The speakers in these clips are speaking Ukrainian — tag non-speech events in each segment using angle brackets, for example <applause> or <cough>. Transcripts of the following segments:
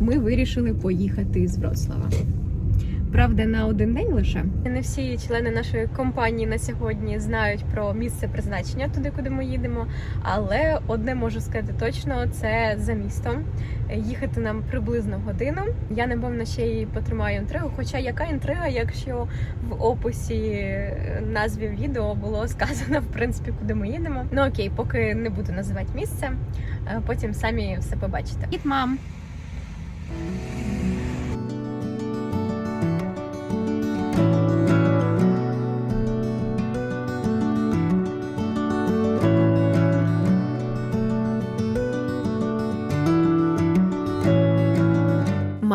ми вирішили поїхати з Вроцлава. Правда, на один день лише. Не всі члени нашої компанії на сьогодні знають про місце призначення туди, куди ми їдемо. Але одне можу сказати точно: це за містом. Їхати нам приблизно годину. Я напевно ще й потримаю інтригу. Хоча яка інтрига, якщо в описі назві відео було сказано <laughs> в принципі, куди ми їдемо. Ну окей, поки не буду називати місце, е, потім самі все побачите. Привіт, мам!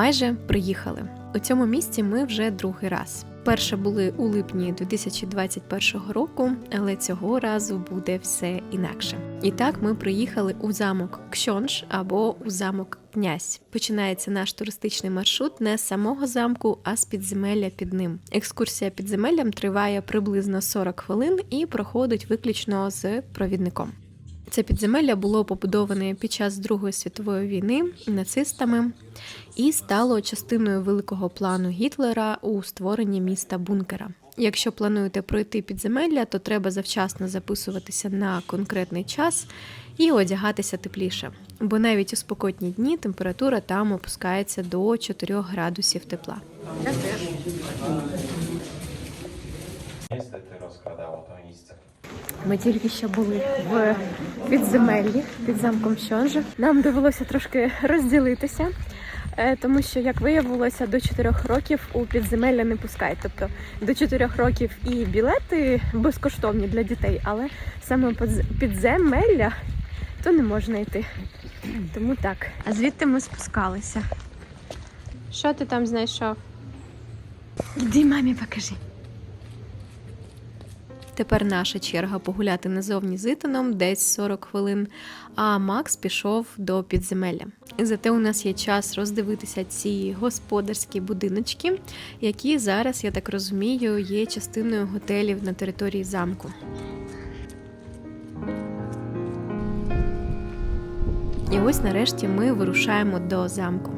Майже приїхали. У цьому місці ми вже другий раз. Перше були у липні 2021 року, але цього разу буде все інакше. І так ми приїхали у замок Кшонж або у замок Князь. Починається наш туристичний маршрут не з самого замку, а з підземелля під ним. Екскурсія підземеллям триває приблизно 40 хвилин і проходить виключно з провідником. Це підземелля було побудоване під час Другої світової війни нацистами і стало частиною великого плану Гітлера у створенні міста бункера. Якщо плануєте пройти підземелля, то треба завчасно записуватися на конкретний час і одягатися тепліше, бо навіть у спекотні дні температура там опускається до 4 градусів тепла. Ми тільки що були в підземеллі під замком Щонжа. Нам довелося трошки розділитися, е, тому що, як виявилося, до 4 років у підземелля не пускають. Тобто до 4 років і білети безкоштовні для дітей, але саме підземелля то не можна йти. Тому так. А звідти ми спускалися. Що ти там знайшов? Іди мамі покажи. Тепер наша черга погуляти назовні з Ітаном десь 40 хвилин, а Макс пішов до підземелля. Зате у нас є час роздивитися ці господарські будиночки, які зараз, я так розумію, є частиною готелів на території замку. І ось нарешті ми вирушаємо до замку.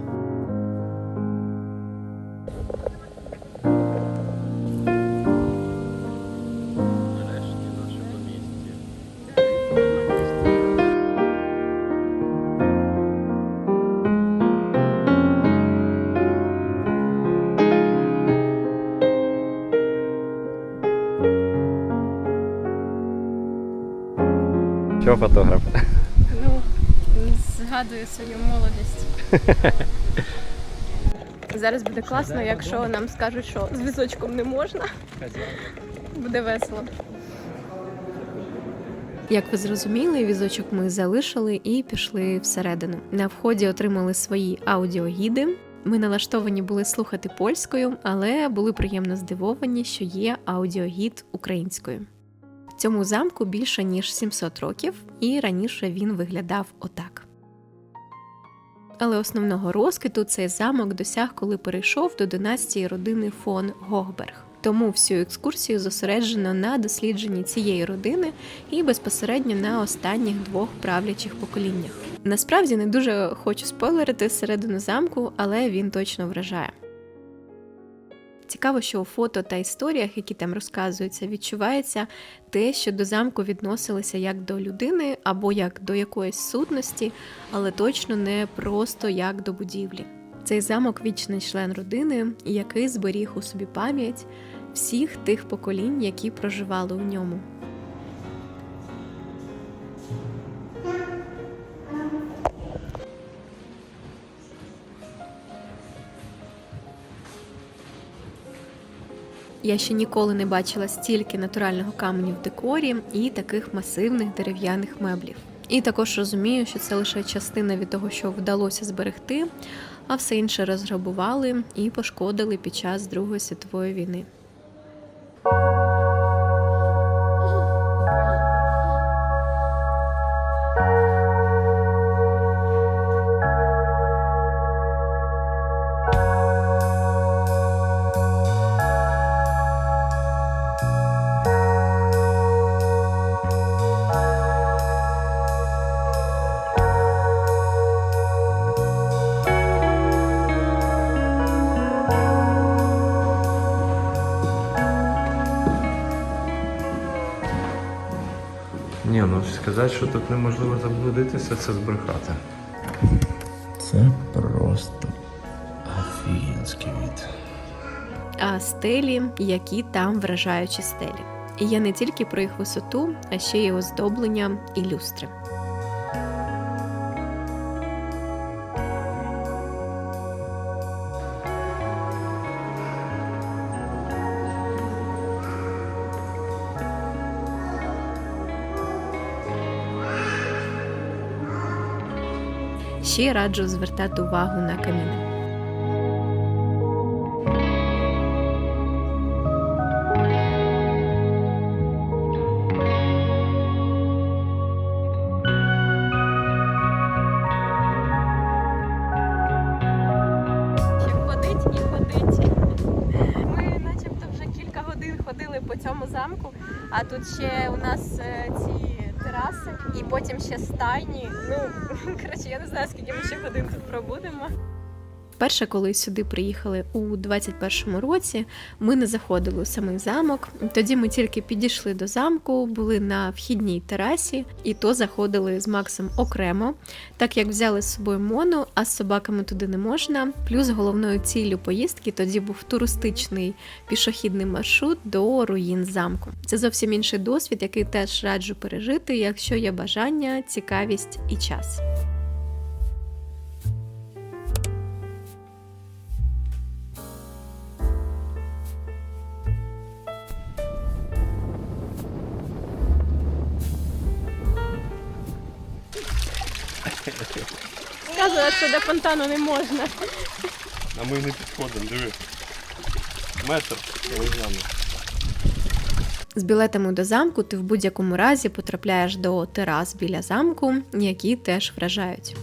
Що фотограф? Згадую свою молодість. <laughs> Зараз буде класно, якщо нам скажуть, що з візочком не можна. Буде весело. Як ви зрозуміли, візочок ми залишили і пішли всередину. На вході отримали свої аудіогіди. Ми налаштовані були слухати польською, але були приємно здивовані, що є аудіогід українською. Цьому замку більше ніж 700 років, і раніше він виглядав отак. Але основного розквіту цей замок досяг, коли перейшов до династії родини фон Гогберг. Тому всю екскурсію зосереджено на дослідженні цієї родини і безпосередньо на останніх двох правлячих поколіннях. Насправді не дуже хочу спойлерити середину замку, але він точно вражає. Цікаво, що у фото та історіях, які там розказуються, відчувається те, що до замку відносилися як до людини або як до якоїсь сутності, але точно не просто як до будівлі. Цей замок вічний член родини, який зберіг у собі пам'ять всіх тих поколінь, які проживали у ньому. Я ще ніколи не бачила стільки натурального каменю в декорі і таких масивних дерев'яних меблів. І також розумію, що це лише частина від того, що вдалося зберегти, а все інше розграбували і пошкодили під час Другої світової війни. Сказати, що тут неможливо заблудитися, це збрехати. Це просто афінський від. А стелі, які там вражаючі стелі. І я не тільки про їх висоту, а ще й оздоблення і люстри. Ще раджу звертати увагу на каміни. Ми начебто вже кілька годин ходили по цьому замку, а тут ще у нас е, ці тераси і потім ще стайні. Ну, <laughs> коротше, я не знаю, скільки ми ще годин тут пробудемо. Перше, коли сюди приїхали у 21-му році, ми не заходили у самий замок. Тоді ми тільки підійшли до замку, були на вхідній терасі, і то заходили з Максом окремо, так як взяли з собою мону, а з собаками туди не можна. Плюс головною ціллю поїздки тоді був туристичний пішохідний маршрут до руїн замку. Це зовсім інший досвід, який теж раджу пережити, якщо є бажання, цікавість і час. Сказала, що до фонтану не можна. А ми не підходимо, диви. Метр, нами. З білетами до замку ти в будь-якому разі потрапляєш до терас біля замку, які теж вражають.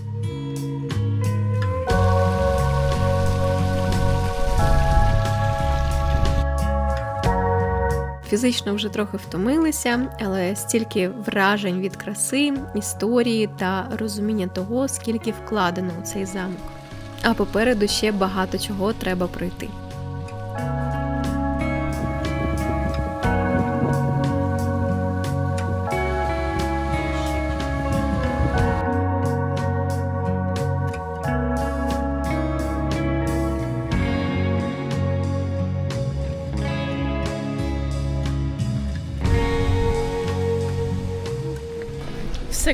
Фізично вже трохи втомилися, але стільки вражень від краси, історії та розуміння того, скільки вкладено у цей замок. А попереду ще багато чого треба пройти.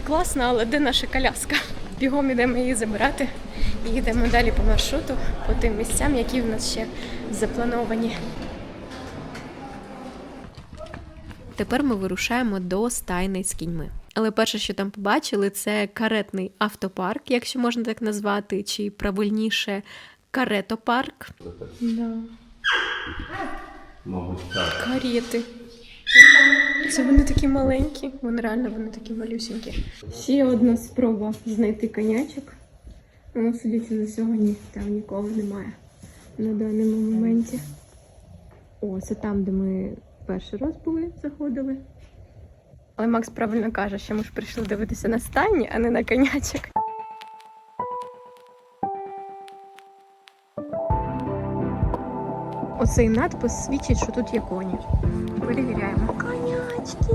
Класно, але де наша коляска? Бігом ідемо її забирати і їдемо далі по маршруту, по тим місцям, які в нас ще заплановані. Тепер ми вирушаємо до стайни з кіньми. Але перше, що там побачили, це каретний автопарк, якщо можна так назвати, чи правильніше каретопарк. Да. Мабуть, так. Карети. Це вони такі маленькі, вони реально вони такі малюсенькі. Ще одна спроба знайти конячок. Ну, судячи за сьогодні, там нікого немає на даному моменті. О, це там, де ми перший раз були, заходили. Але Макс правильно каже, що ми ж прийшли дивитися на стайні, а не на конячок. Оцей надпис свідчить, що тут є коні. Перевіряємо. Конячки!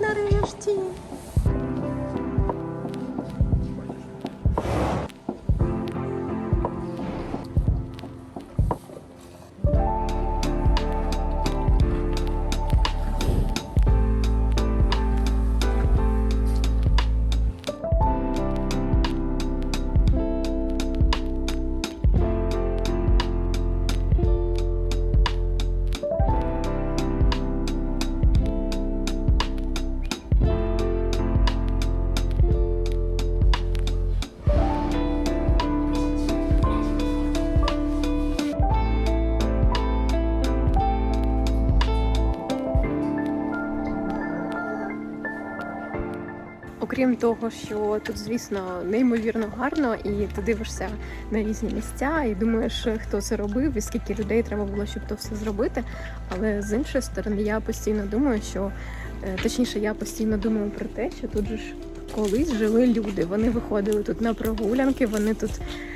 Нарешті! Окрім того, що тут, звісно, неймовірно гарно, і ти дивишся на різні місця, і думаєш, хто це робив, і скільки людей треба було, щоб то все зробити. Але з іншої сторони, я постійно думаю, що е, точніше, я постійно думаю про те, що тут же ж колись жили люди. Вони виходили тут на прогулянки, вони тут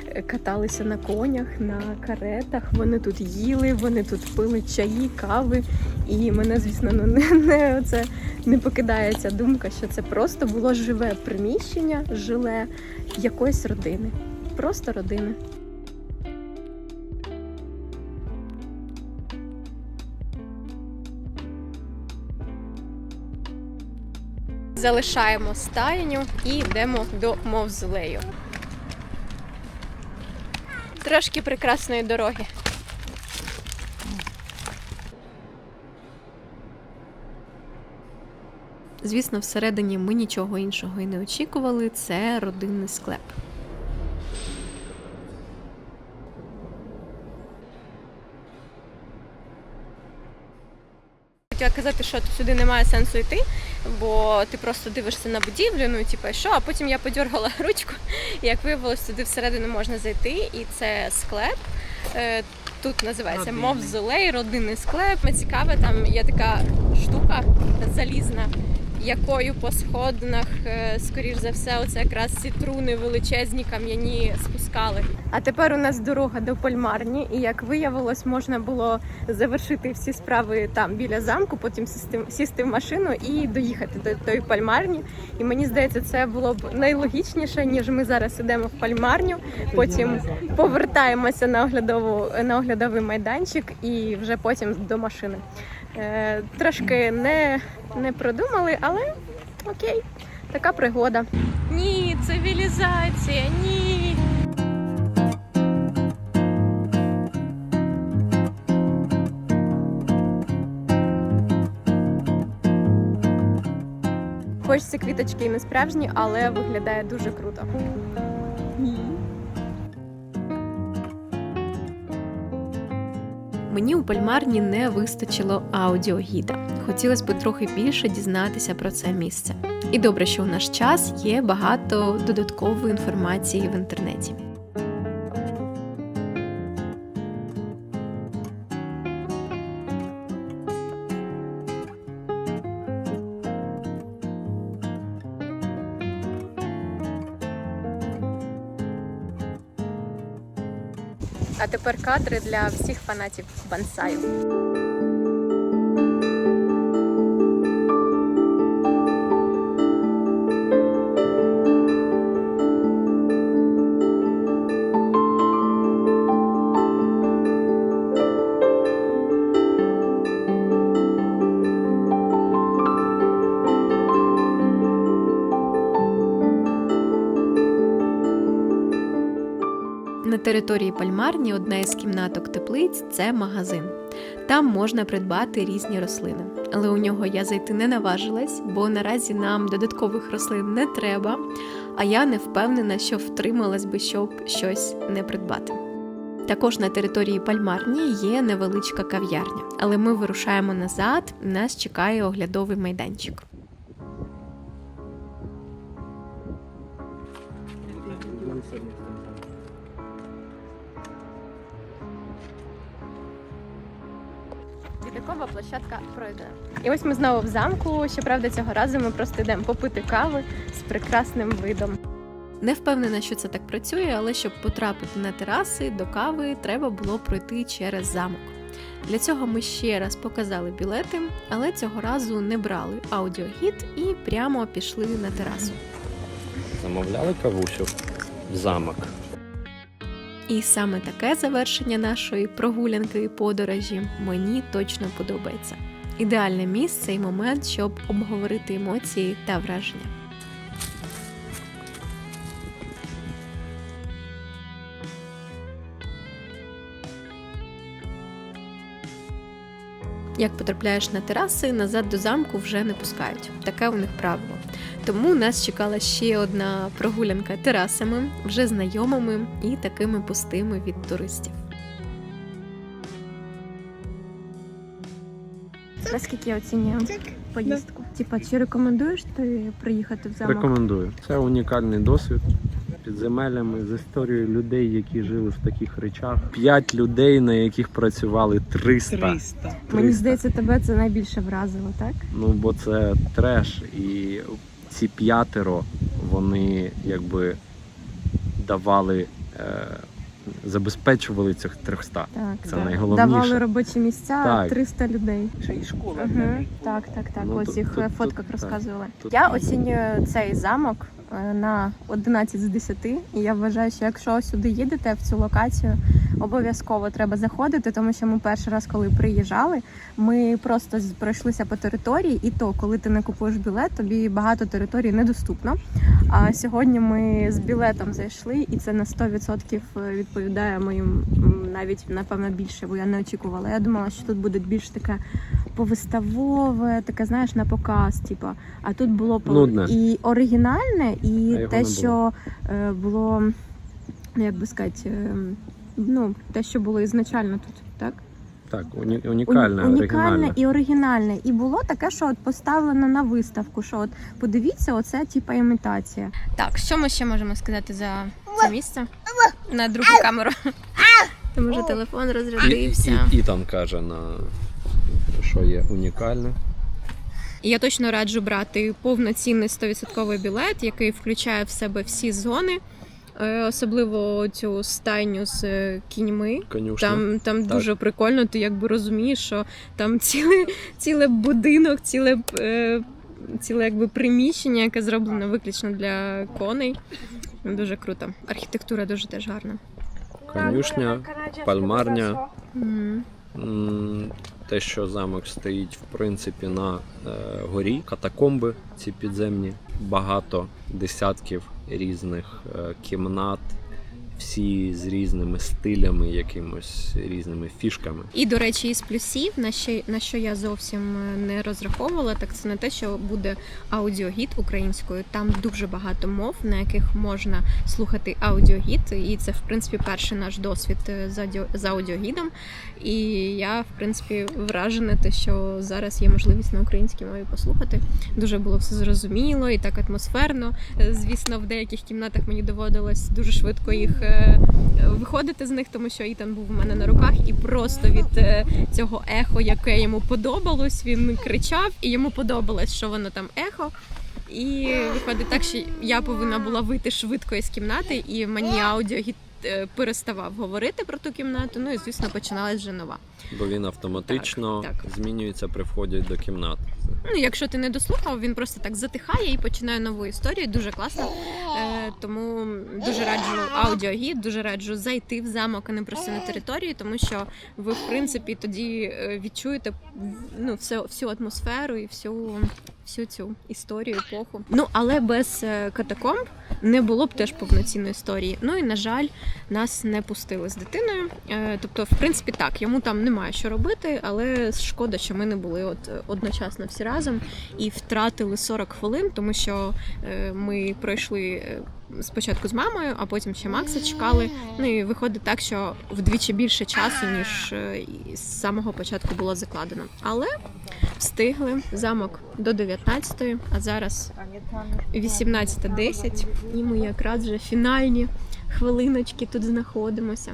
е, каталися на конях, на каретах. Вони тут їли, вони тут пили чаї, кави. І мене, звісно, ну, не, не, оце, не покидає ця думка, що це просто було живе приміщення, жиле якоїсь родини. Просто родини. Залишаємо стайню і йдемо до мавзолею. Трошки прекрасної дороги. Звісно, всередині ми нічого іншого і не очікували. Це родинний склеп. Хотіла казати, що сюди немає сенсу йти, бо ти просто дивишся на будівлю, ну типу, що, а потім я подергала <laughs> ручку, і як виявилось, сюди всередину можна зайти, і це склеп. Е, Тут називається Родинний. мовзолей, родинний склеп. Цікаве, там є така штука залізна, якою по сходинах, е, скоріш за все, оце якраз ці труни величезні кам'яні спускали. А тепер у нас дорога до Польмарні, і як виявилось, можна було завершити всі справи там біля замку, потім сісти в машину і доїхати до тої пальмарні. І мені здається, це було б найлогічніше, ніж ми зараз ідемо в пальмарню, потім повертаємося на оглядову на оглядовий майданчик і вже потім до машини. Е, трошки не, не продумали, але окей, така пригода. Ні, цивілізація, ні. Хоч ці квіточки і не справжні, але виглядає дуже круто. Мені у пальмарні не вистачило аудіогіда. Хотілося б трохи більше дізнатися про це місце. І добре, що у наш час є багато додаткової інформації в інтернеті. А тепер кадри для всіх фанатів бансаю. На території Пальмарні одна із кімнаток теплиць це магазин. Там можна придбати різні рослини. Але у нього я зайти не наважилась, бо наразі нам додаткових рослин не треба, а я не впевнена, що втрималась би, щоб щось не придбати. Також на території Пальмарні є невеличка кав'ярня, але ми вирушаємо назад, нас чекає оглядовий майданчик. Площадка пройдена. І ось ми знову в замку. Щоправда, цього разу ми просто йдемо попити кави з прекрасним видом. Не впевнена, що це так працює, але щоб потрапити на тераси до кави, треба було пройти через замок. Для цього ми ще раз показали білети, але цього разу не брали аудіогід і прямо пішли на терасу. Замовляли кавусю в замок. І саме таке завершення нашої прогулянки і подорожі мені точно подобається. Ідеальне місце і момент, щоб обговорити емоції та враження. Як потрапляєш на тераси, назад до замку вже не пускають. Таке у них правило. Тому нас чекала ще одна прогулянка терасами, вже знайомими і такими пустими від туристів. Наскільки оцінюємо поїздку? Типа, чи рекомендуєш ти приїхати в замок? Рекомендую. Це унікальний досвід підземеллями з історією людей, які жили в таких речах. П'ять людей, на яких працювали 300. 300. Мені здається, тебе це найбільше вразило, так? Ну бо це треш, і ці п'ятеро вони якби давали е, забезпечували цих 300. Так, Це так. найголовніше. Давали робочі місця Так. 300 людей. Ще і школа. Угу. Так, так, так. Ну, Ось тут- їх тут- е, тут- фотках так. розказували. Тут- Я оцінюю цей замок на 11 з 10. І я вважаю, що якщо сюди їдете в цю локацію, обов'язково треба заходити, тому що ми перший раз, коли приїжджали, ми просто пройшлися по території, і то, коли ти не купуєш білет, тобі багато територій недоступно. А сьогодні ми з білетом зайшли, і це на 100% відповідає моїм навіть напевно більше, бо я не очікувала. Я думала, що тут буде більш таке повиставове, таке, знаєш, на показ, типа. А тут було Нудне. і оригінальне, і А його те, не було. що е, було, ну, як би сказати, е, ну, те, що було ізначально тут, так? Так, уні- унікальне, Уні- оригінальне. і оригінальне. І було таке, що от поставлено на виставку. Що от подивіться, оце типа імітація. Так, що ми ще можемо сказати за це місце? На другу камеру. Тому що телефон І, розрядився. і, Ітан каже на що є унікальне. Я точно раджу брати повноцінний 100% білет, який включає в себе всі зони, е, особливо цю стайню з е, кіньми. Конюшня. Там, там Так. дуже прикольно, ти якби розумієш, що там ціле, ціле будинок, ціле, е, ціле якби приміщення, яке зроблено виключно для коней. Дуже круто. Архітектура дуже теж гарна. Конюшня, пальмарня. Мгм. Те, що замок стоїть в принципі на е, горі, катакомби ці підземні, багато десятків різних е, кімнат, всі з різними стилями, якимось різними фішками. І, до речі, із плюсів, на що, на що я зовсім е, не розраховувала, так це не те, що буде аудіогід українською. Там дуже багато мов, на яких можна слухати аудіогід. І це, в принципі, перший наш досвід е, з, аудіо, з аудіогідом. І я, в принципі, вражена, те, що зараз є можливість на українській мові послухати. Дуже було все зрозуміло і так атмосферно. Е, Звісно, в деяких кімнатах мені доводилось дуже швидко їх виходити з них, тому що Ітан був у мене на руках, і просто від е, цього ехо, яке йому подобалось, він кричав, і йому подобалось, що воно там ехо. І виходить так, що я повинна була вийти швидко із кімнати, і мені аудіогід е, переставав говорити про ту кімнату. Ну і звісно починалась вже нова. Бо він автоматично Так, так. змінюється при вході до кімнат. Ну, якщо ти не дослухав, він просто так затихає і починає нову історію. Дуже класно. Е, тому дуже раджу аудіогід, дуже раджу зайти в замок, а не просто на територію, тому що ви, в принципі, тоді е, відчуєте ну, все, всю атмосферу і всю, всю цю історію, епоху. Ну, але без е, катакомб не було б теж повноцінної історії. Ну і на жаль, нас не пустили з дитиною. Е, тобто, в принципі, так, йому там немає що робити, але шкода, що ми не були от е, одночасно всі разом і втратили 40 хвилин, тому що е, ми пройшли е, спочатку з мамою, а потім ще Макса чекали. Ну і виходить так, що вдвічі більше часу, ніж з самого початку було закладено. Але встигли замок до 19-ї, а зараз 18.10, і ми якраз вже фінальні хвилиночки тут знаходимося.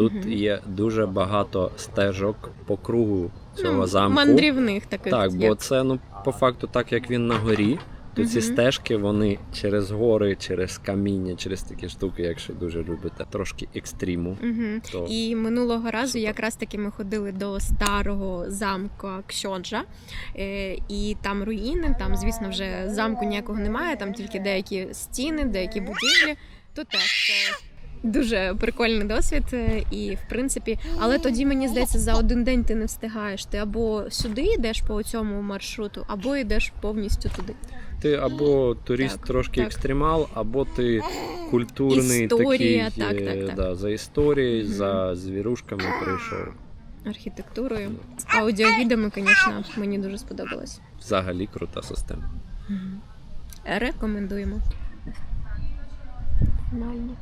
Тут є дуже багато стежок по кругу цього ну, замку. мандрівних таких. Так, бо це ну по факту, так як він на горі, то ці стежки вони через гори, через каміння, через такі штуки, якщо дуже любите, трошки екстриму. То І минулого разу Супер. якраз таки ми ходили до старого замка Кшоджа, е, і там руїни. Там, звісно, вже замку ніякого немає, там тільки деякі стіни, деякі будівлі. Тут теж дуже прикольний досвід. е, І в принципі, але тоді мені здається, за один день ти не встигаєш. Ти або сюди йдеш по цьому маршруту, або йдеш повністю туди. ти або турист Так, трошки так. екстремал, або ти культурний Історія, такий так, е, так, так. Да, за історією, Мгм. за звірушками прийшов. Архітектурою. З аудіогідами, звісно, мені дуже сподобалось. Взагалі крута система. Рекомендуємо. Нормально.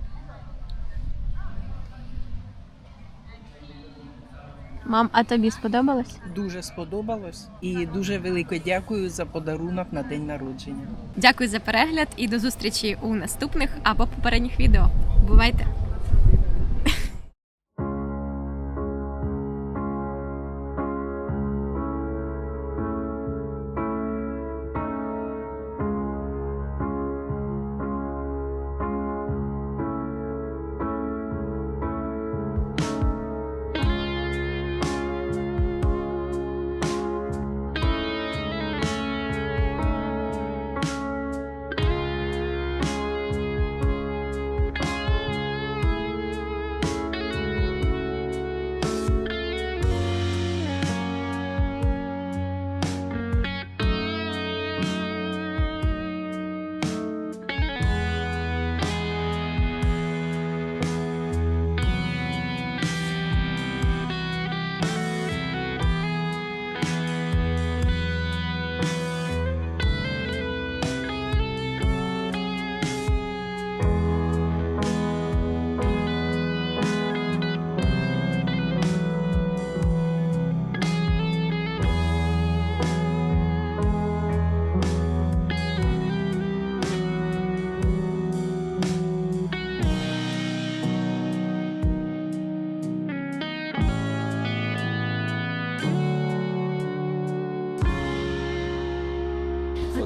Мам, а тобі сподобалось? Дуже сподобалось і дуже велике дякую за подарунок на день народження. Дякую за перегляд і до зустрічі у наступних або попередніх відео. Бувайте!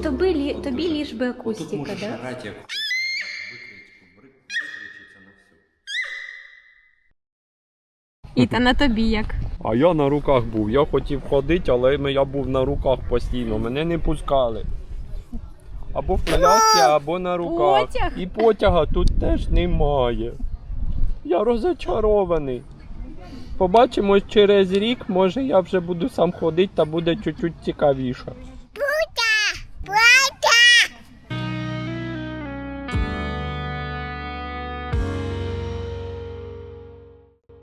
Тобі, лі- тобі ліж би Тут акустика, можеш да? як на всю. Іта, на тобі як? А я на руках був. Я хотів ходити, але я був на руках постійно. Мене не пускали. Або в коляскі, або на руках. Потяг? І потяга тут теж немає. Я розочарований. Побачимось через рік, може я вже буду сам ходити та буде чуть-чуть цікавіше.